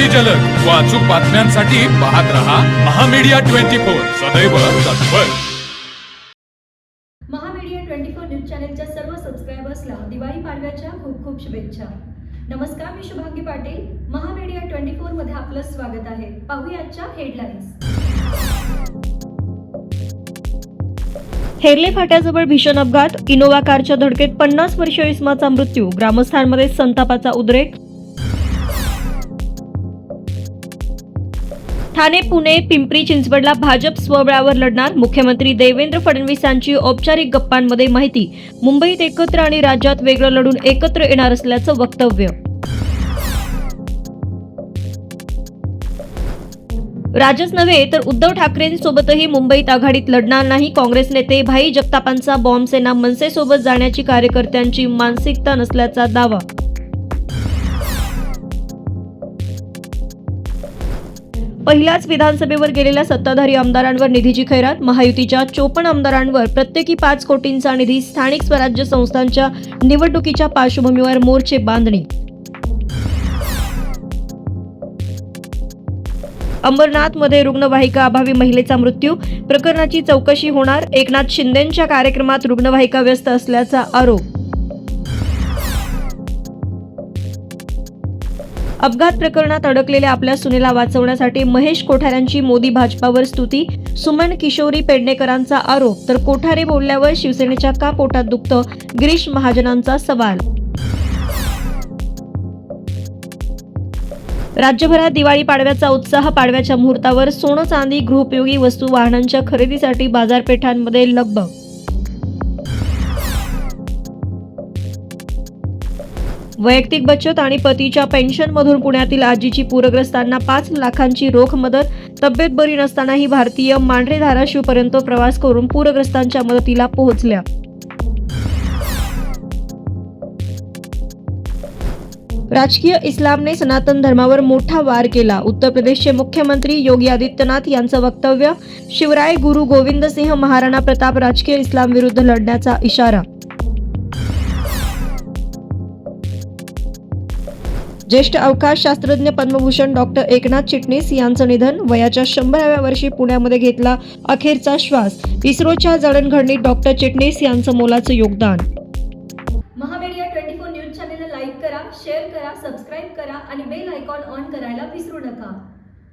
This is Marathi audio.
अगदी जलद. व अचूक बातम्यांसाठी पाहत रहा महामीडिया ट्वेंटी फोर. सदैव तत्पर. महामीडिया ट्वेंटी फोर न्यूज चॅनेलच्या सर्व सबस्क्रायबर्सला दिवाळी पाडव्याच्या खूप खूप शुभेच्छा. नमस्कार मी शुभांगी पाटील. महामीडिया ट्वेंटी फोरमध्ये आपलं स्वागत आहे. पाहूया आजच्या हेडलाईन्स हेरले फाट्याजवळ भीषण अपघात. इनोवा कारच्या धडकेत पन्नास वर्षीय इस्माचा मृत्यू. ग्रामस्थांमध्ये संतापाचा उद्रेक. ठाणे पुणे पिंपरी चिंचवडला भाजप स्वबळावर लढणार. मुख्यमंत्री देवेंद्र फडणवीसांची औपचारिक गप्पांमध्ये माहिती. मुंबईत एकत्र आणि राज्यात वेगळं लढून एकत्र येणार असल्याचं वक्तव्य. राजच नव्हे तर उद्धव ठाकरेंसोबतही मुंबईत आघाडीत लढणार नाही. काँग्रेस नेते भाई जगतापांचा बॉम्बसेना मनसेसोबत जाण्याची कार्यकर्त्यांची मानसिकता नसल्याचा दावा. पहिल्याच विधानसभेवर गेलेल्या सत्ताधारी आमदारांवर निधीची खैरात महायुतीच्या चोपन्न आमदारांवर प्रत्येकी पाच कोटींचा निधी स्थानिक स्वराज्य संस्थांच्या निवडणुकीच्या पार्श्वभूमीवर मोर्चे बांधणी. अंबरनाथमध्ये रुग्णवाहिका अभावी महिलेचा मृत्यू प्रकरणाची चौकशी होणार एकनाथ शिंदेंच्या कार्यक्रमात रुग्णवाहिका व्यस्त असल्याचा आरोप. अपघात प्रकरणात अडकलेल्या आपल्या सुनेला वाचवण्यासाठी महेश कोठाऱ्यांची मोदी भाजपावर स्तुती. सुमन किशोरी पेडणेकरांचा आरोप तर कोठारे बोलल्यावर शिवसेनेच्या का पोटात दुखतं? गिरीश महाजनांचा सवाल. राज्यभरात दिवाळी पाडव्याचा उत्साह पाडव्याच्या मुहूर्तावर सोनं चांदी गृहोपयोगी वस्तू वाहनांच्या खरेदीसाठी बाजारपेठांमध्ये लगबग वैयक्तिक बचत आणि पतीच्या पेन्शनमधून पुण्यातील आजीची पूरग्रस्तांना पाच लाखांची रोख मदत. तब्येत बरी नसतानाही भारतीय मांढरे धाराशिवपर्यंत प्रवास करून पूरग्रस्तांच्या मदतीला पोहोचल्या. राजकीय इस्लामने सनातन धर्मावर मोठा वार केला. उत्तर प्रदेशचे मुख्यमंत्री योगी आदित्यनाथ यांचं वक्तव्य शिवराय गुरु गोविंद सिंह महाराणा प्रताप राजकीय इस्लाम विरुद्ध लढण्याचा इशारा. ज्येष्ठ अवकाश शास्त्रज्ञ पद्मभूषण डॉक्टर एकनाथ चिटणीस यांचं निधन वयाच्या शंभराव्या वर्षी पुण्यामध्ये घेतला अखेरचा श्वास. इस्रोच्या जडणघडणीत डॉक्टर चिटणीस यांचं मोलाचं योगदान. Mahamedia twenty four news channel like करा शेअर करा सबस्क्राईब करा आणि बेल आयकॉन ऑन करायला विसरू नका.